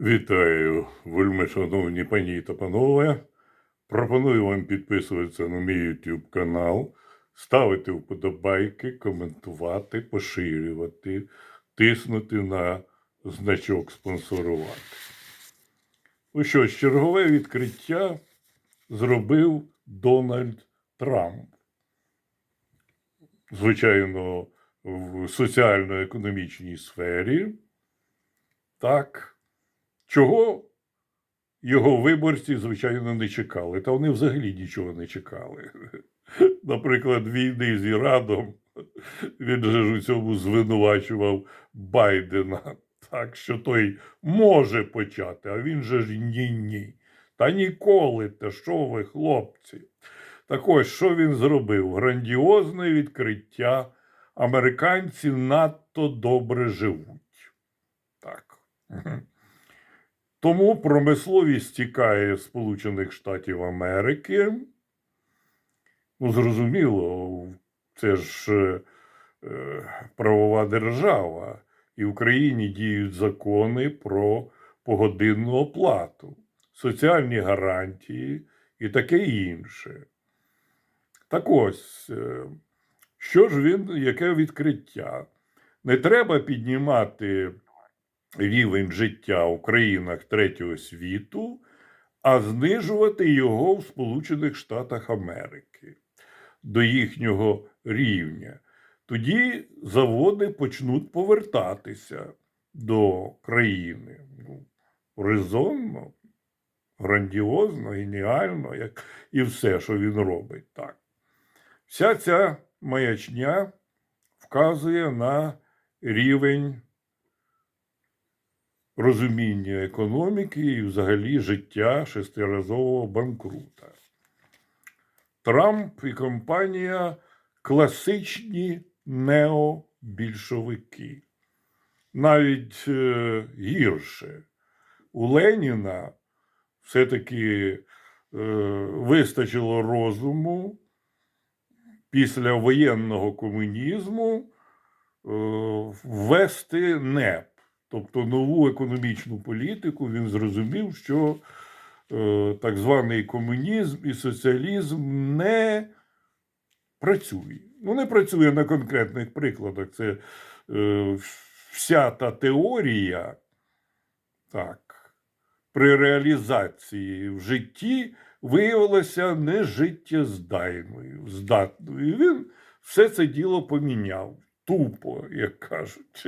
Вітаю, вельми шановні пані та панове. Пропоную вам підписуватися на мій YouTube канал, ставити вподобайки, коментувати, поширювати, тиснути на значок спонсорувати. Ну що ж, чергове відкриття зробив Дональд Трамп. Звичайно, в соціально-економічній сфері. Так. Чого його виборці, звичайно, не чекали. Та вони взагалі нічого не чекали. Наприклад, війни з Іраном. Він же ж у цьому звинувачував Байдена. Так що той може почати, а він же ж ні-ні. Та ніколи, та що ви, хлопці? Так ось, що він зробив? Грандіозне відкриття. Американці надто добре живуть. Так. Тому промисловість тікає з Сполучених Штатів Америки. Ну, зрозуміло, це ж е, правова держава, і в країні діють закони про погодинну оплату, соціальні гарантії і таке інше. Так ось, е, що ж він, яке відкриття? Не треба піднімати рівень життя у країнах третього світу, а знижувати його в Сполучених Штатах Америки до їхнього рівня. Тоді заводи почнуть повертатися до країни. Ну, резонно, грандіозно, геніально, як і все, що він робить. Так. Вся ця маячня вказує на рівень розуміння економіки і взагалі життя шестиразового банкрута. Трамп і компанія класичні необільшовики. Навіть е, гірше. У Леніна все-таки е, вистачило розуму після воєнного комунізму е, ввести НЕП тобто нову економічну політику, він зрозумів, що е, так званий комунізм і соціалізм не працює. Ну, не працює на конкретних прикладах. Це е, вся та теорія, так, при реалізації в житті виявилася нежиттєздайною, здатною. І він все це діло поміняв тупо, як кажуть.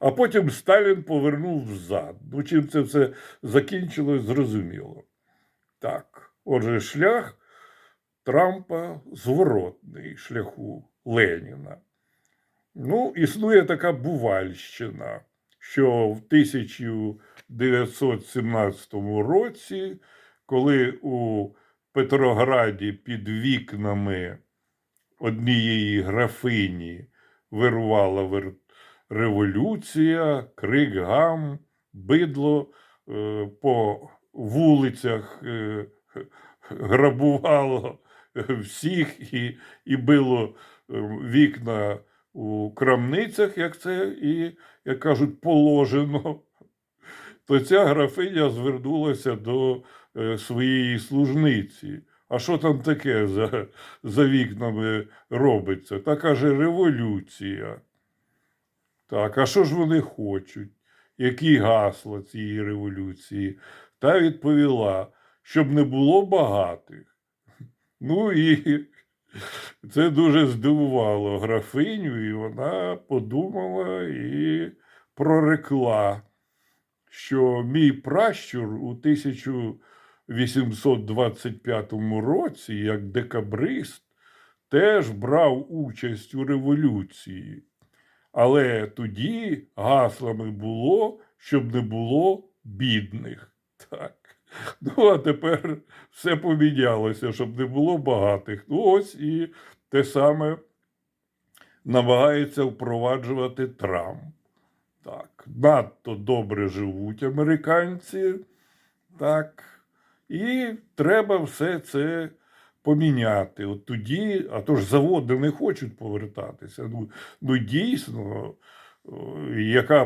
А потім Сталін повернув взад. Ну, чим це все закінчилось, зрозуміло. Так, отже, шлях Трампа зворотний шляху Леніна. Ну, існує така Бувальщина, що в 1917 році, коли у Петрограді під вікнами однієї графині вирувала революція, крик гам, бидло е, по вулицях е, грабувало всіх і і било е, вікна у крамницях, як це і, як кажуть, положено. То ця графиня звернулася до своєї служниці. А що там таке за за вікнами робиться? Та каже революція. Так, а що ж вони хочуть? Які гасла цієї революції? Та відповіла, щоб не було багатих. Ну і це дуже здивувало графиню, і вона подумала і прорекла, що мій пращур у тисячу. 825 році, як декабрист, теж брав участь у революції. Але тоді гаслами було, щоб не було бідних. Так. Ну, а тепер все помінялося, щоб не було багатих. Ну, ось і те саме намагається впроваджувати Трамп. Так, надто добре живуть американці. Так. І треба все це поміняти. От тоді, а то ж заводи не хочуть повертатися. Ну, ну дійсно, яка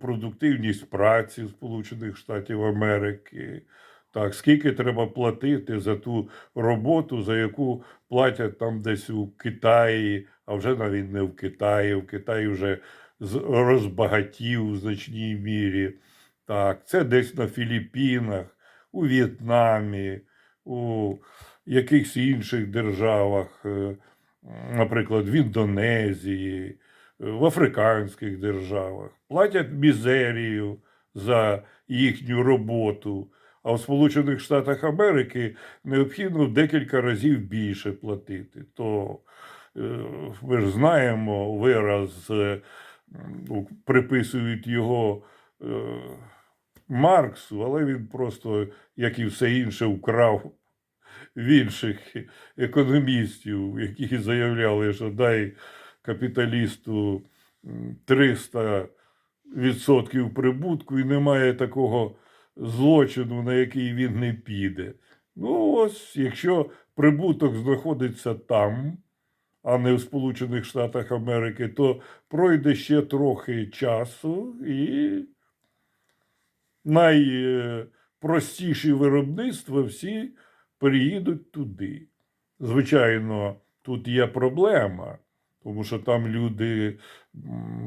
продуктивність праці Сполучених Штатів Америки. Так, скільки треба платити за ту роботу, за яку платять там десь у Китаї, а вже навіть не в Китаї. В Китаї вже розбагатів в значній мірі. Так, це десь на Філіппінах, у В'єтнамі, у якихось інших державах, е, наприклад, в Індонезії, е, в африканських державах. Платять мізерію за їхню роботу. А в Сполучених Штатах Америки необхідно декілька разів більше платити. То е, ми ж знаємо вираз, приписують його Марксу, але він просто, як і все інше, вкрав в інших економістів, які заявляли, що дай капіталісту 300 відсотків прибутку і немає такого злочину, на який він не піде. Ну, ось, якщо прибуток знаходиться там, а не в Сполучених Штатах Америки, то пройде ще трохи часу і найпростіші виробництва всі переїдуть туди. Звичайно, тут є проблема, тому що там люди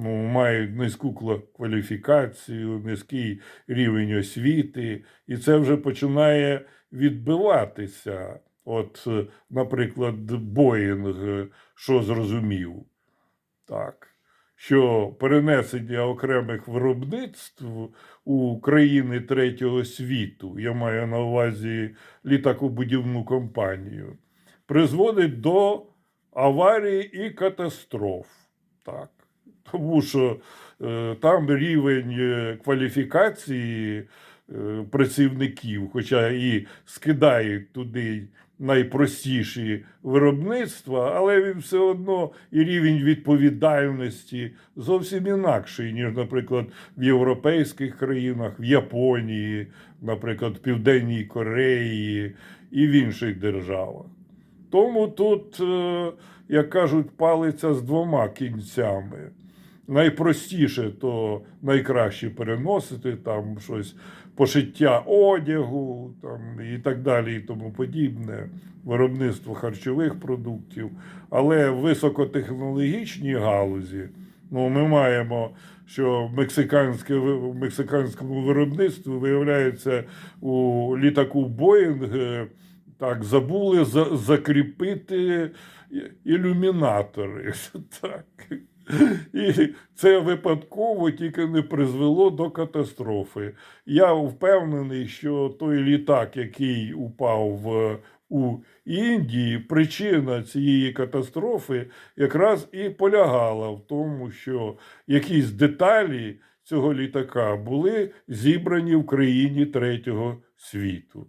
ну, мають низьку кваліфікацію, низький рівень освіти, і це вже починає відбиватися. От, наприклад, Боїнг, що зрозумів, так, що перенесення окремих виробництв у країни третього світу, я маю на увазі літакобудівну компанію, призводить до аварії і катастроф. Так. Тому що е, там рівень е, кваліфікації е, працівників, хоча і скидають туди найпростіші виробництва, але він все одно і рівень відповідальності зовсім інакший, ніж, наприклад, в європейських країнах, в Японії, наприклад, в Південній Кореї і в інших державах. Тому тут, е, як кажуть, палиця з двома кінцями. Найпростіше, то найкраще переносити там щось пошиття одягу там, і так далі, і тому подібне, виробництво харчових продуктів. Але в високотехнологічній галузі ну, ми маємо, що мексиканське, в мексиканському виробництві, виявляється, у літаку Боїнг е, так, забули за, закріпити ілюмінатори. Так. І це випадково тільки не призвело до катастрофи. Я впевнений, що той літак, який упав у Індії, причина цієї катастрофи якраз і полягала в тому, що якісь деталі цього літака були зібрані в країні третього світу.